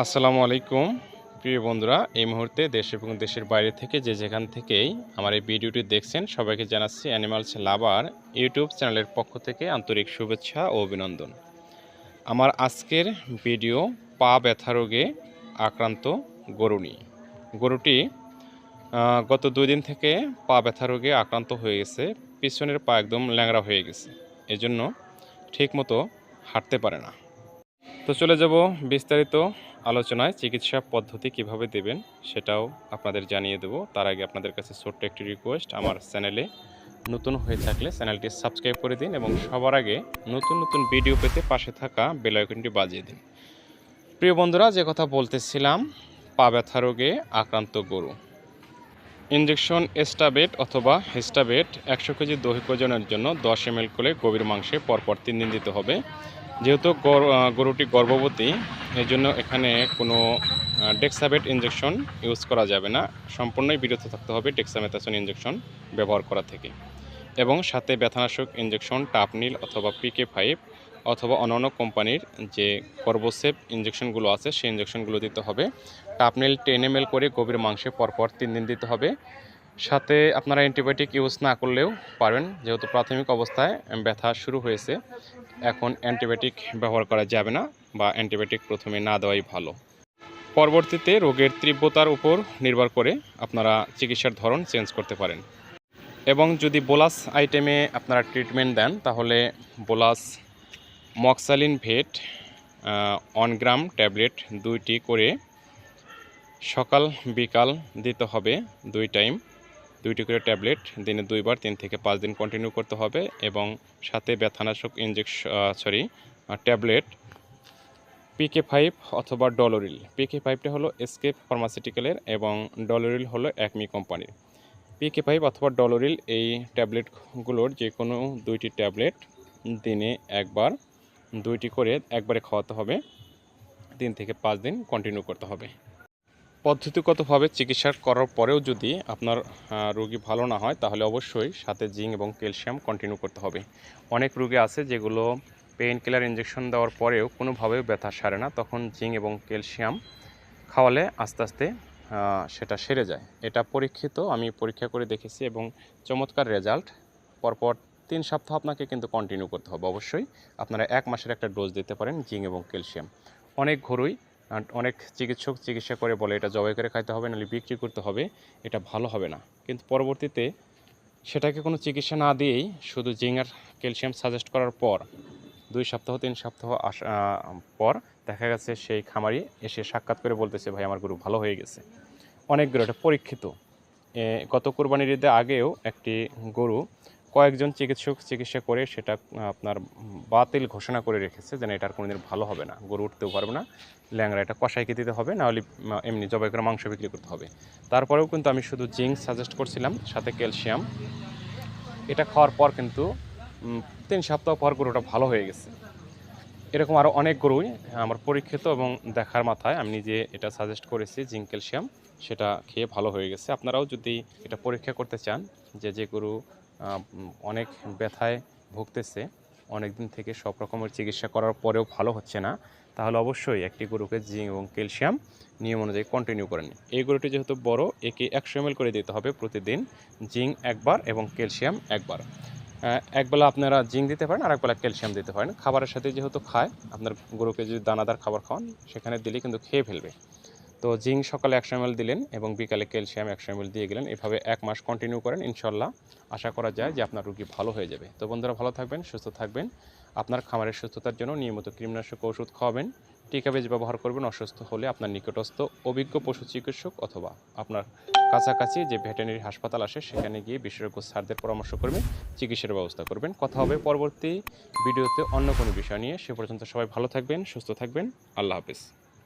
আসসালামু আলাইকুম। প্রিয় বন্ধুরা, এই মুহূর্তে দেশ এবং দেশের বাইরে থেকে যে যেখান থেকেই আমার এই ভিডিওটি দেখছেন, সবাইকে জানাচ্ছি অ্যানিমালস লাভার ইউটিউব চ্যানেলের পক্ষ থেকে আন্তরিক শুভেচ্ছা ও অভিনন্দন। আমার আজকের ভিডিও পা ব্যথা রোগে আক্রান্ত গরু নিয়ে। গরুটি গত দুই দিন থেকে পা ব্যথা রোগে আক্রান্ত হয়ে গেছে, পিছনের পা একদম ল্যাংড়া হয়ে গেছে। এজন্য ঠিকমতো হাঁটতে পারে না। তো চলে যাব বিস্তারিত আলোচনায় চিকিৎসা পদ্ধতি কীভাবে দেবেন সেটাও আপনাদের জানিয়ে দেব। তার আগে আপনাদের কাছে ছোট্ট একটি রিকোয়েস্ট আমার চ্যানেলে নতুন হয়ে থাকলে চ্যানেলটি সাবস্ক্রাইব করে দিন এবং সবার আগে নতুন নতুন ভিডিও পেতে পাশে থাকা বেল আইকনটি বাজিয়ে দিন। প্রিয় বন্ধুরা, যে কথা বলতেছিলাম, পা ব্যথা রোগে আক্রান্ত গরু। ইঞ্জেকশন এস্টাবেট অথবা হেস্টাবেট একশো কেজি দৈহিক ওজনের জন্য দশ এম করে গভীর মাংসে পরপর তিন দিন দিতে হবে। যেহেতু গর- গরুটি গর্ভবতী এই জন্য এখানে কোনো ডেক্সাবেট ইঞ্জেকশন ইউজ করা যাবে না। সম্পূর্ণই বিরত থাকতে হবে ডেক্সামেথাসন ইঞ্জেকশন ব্যবহার করা থেকে। এবং সাথে ব্যথানাশক ইঞ্জেকশন টাপনিল অথবা পিকে ফাইভ অথবা অন্যান্য কোম্পানির যে কর্বোসেপ ইঞ্জেকশনগুলো আছে, সেই ইঞ্জেকশনগুলো দিতে হবে। টাপনিল টেন এম করে গভীর মাংসে পরপর তিন দিন দিতে হবে। সাথে আপনারা অ্যান্টিবায়োটিক ইউজ না করলেও পারেন যেহেতু প্রাথমিক অবস্থায় ব্যথা শুরু হয়েছে। এখন অ্যান্টিবায়োটিক ব্যবহার করা যাবে না বা অ্যান্টিবায়োটিক প্রথমে না দেওয়াই ভালো। পরবর্তীতে রোগের তীব্রতার উপর নির্ভর করে আপনারা চিকিৎসার ধরন চেঞ্জ করতে পারেন। এবং যদি বোলাস আইটেমে আপনারা ট্রিটমেন্ট দেন, তাহলে বোলাস, মক্সালিন ভেট গ্রাম ট্যাবলেট দুইটি করে সকাল বিকাল দিতে হবে দুই টাইম। দুইটি করে ট্যাবলেট, দিনে দুইবার, তিন থেকে পাঁচ দিন কন্টিনিউ করতে হবে এবং সাথে ব্যথানাশক injection sorry tablet P K five অথবা ডলোরিল পিকে ফাইভটা হলো এসকেপ ফার্মাসিউটিক্যালের এবং ডলোরিল হলো একমি কোম্পানির পিকে ফাইভ অথবা ডলোরিল এই ট্যাবলেটগুলোর যে কোনো দুইটি ট্যাবলেট দিনে একবার, দুইটি করে একবারে খাওয়াতে হবে, তিন থেকে পাঁচ দিন কন্টিনিউ করতে হবে। পদ্ধতিগতভাবে চিকিৎসা করার পরেও যদি আপনার রোগী ভালো না হয়, তাহলে অবশ্যই সাথে জিঙ্ক এবং ক্যালসিয়াম কন্টিনিউ করতে হবে। অনেক রোগী আছে যেগুলো পেইন কিলার ইঞ্জেকশন দেওয়ার পরেও কোনোভাবে ব্যথা সারে না, তখন জিঙ্ক এবং ক্যালসিয়াম খাওয়ালে আস্তে আস্তে সেটা সেরে যায়। এটা পরীক্ষিত, আমি পরীক্ষা করে দেখেছি এবং চমৎকার রেজাল্ট পরপর তিন সপ্তাহ আপনাকে কিন্তু কন্টিনিউ করতে হবে। অবশ্যই আপনারা এক মাসের একটা ডোজ দিতে পারেন জিঙ্ক এবং ক্যালসিয়াম। অনেক ঘরুই অনেক চিকিৎসক চিকিৎসা করে বলে, এটা জবাই করে খাইতে হবে, নাহলে বিক্রি করতে হবে, এটা ভালো হবে না। কিন্তু পরবর্তীতে সেটাকে কোনো চিকিৎসা না দিয়েই শুধু জিঙ্ক আর ক্যালসিয়াম সাজেস্ট করার পর, দুই সপ্তাহ, তিন সপ্তাহ পর দেখা গেছে সেই খামারি এসে সাক্ষাৎ করে বলতেছে, ভাই, আমার গরু ভালো হয়ে গেছে। অনেক গরু, এটা পরীক্ষিত। গত কোরবানির ঈদে আগেও একটি গরু কয়েকজন চিকিৎসক চিকিৎসা করে সেটা আপনার বাতিল ঘোষণা করে রেখেছে যেন এটার কোনোদিন ভালো হবে না, গরু উঠতেও পারবে না, ল্যাংড়া এটা কষাইকে দিতে হবে নাহলে এমনি জবাই করে মাংস বিক্রি করতে হবে। তারপরেও কিন্তু আমি শুধু জিঙ্ক সাজেস্ট করছিলাম, সাথে ক্যালসিয়াম। এটা খাওয়ার পর কিন্তু তিন সপ্তাহ পর গরুটা ভালো হয়ে গেছে। এরকম আরও অনেক গরুই আমার পরীক্ষিত এবং দেখার মাথায় আমি নিজে এটা সাজেস্ট করেছি, জিঙ্ক, ক্যালসিয়াম, সেটা খেয়ে ভালো হয়ে গেছে। আপনারাও যদি এটা পরীক্ষা করতে চান, যে যে গরু অনেক ব্যথায় ভুগতেছে। অনেক দিন থেকে সব রকমের চিকিৎসা করার পরেও ভালো হচ্ছে না। তাহলে অবশ্যই একটি গরুকে জিঙ্ক এবং ক্যালসিয়াম নিয়ম অনুযায়ী কন্টিনিউ করেন এই গরুটি যেহেতু বড়, একে একশো এম করে দিতে হবে প্রতিদিন। জিঙ্ক একবার এবং ক্যালসিয়াম একবার। একবেলা আপনারা জিঙ্ক দিতে পারেন আর একবেলা ক্যালসিয়াম দিতে পারেন। খাবারের সাথে যেহেতু খায়, আপনার গরুকে যদি দানাদার খাবার খাওয়ান, সেখানে দিলে কিন্তু খেয়ে ফেলবে। তো জিঙ্ক সকালে একশো এম দিলেন এবং বিকালে ক্যালসিয়াম একশো এম দিয়ে গেলেন। এভাবে এক মাস কন্টিনিউ করেন, ইনশাল্লাহ। আশা করা যায় যে আপনার রুগী ভালো হয়ে যাবে। তো বন্ধুরা, ভালো থাকবেন, সুস্থ থাকবেন। আপনার খামারের সুস্থতার জন্য নিয়মিত কৃমিনাশক ওষুধ খাওয়াবেন। টিকা বেজ ব্যবহার করবেন, অসুস্থ হলে আপনার নিকটস্থ অভিজ্ঞ পশু চিকিৎসক অথবা আপনার কাছাকাছি যে ভেটেরিনারি হাসপাতাল আসে, সেখানে গিয়ে বিশেষজ্ঞ স্যারদের পরামর্শ করবেন, চিকিৎসার ব্যবস্থা করবেন। কথা হবে পরবর্তী ভিডিওতে অন্য কোনো বিষয় নিয়ে। সে পর্যন্ত সবাই ভালো থাকবেন, সুস্থ থাকবেন। আল্লাহ হাফিজ।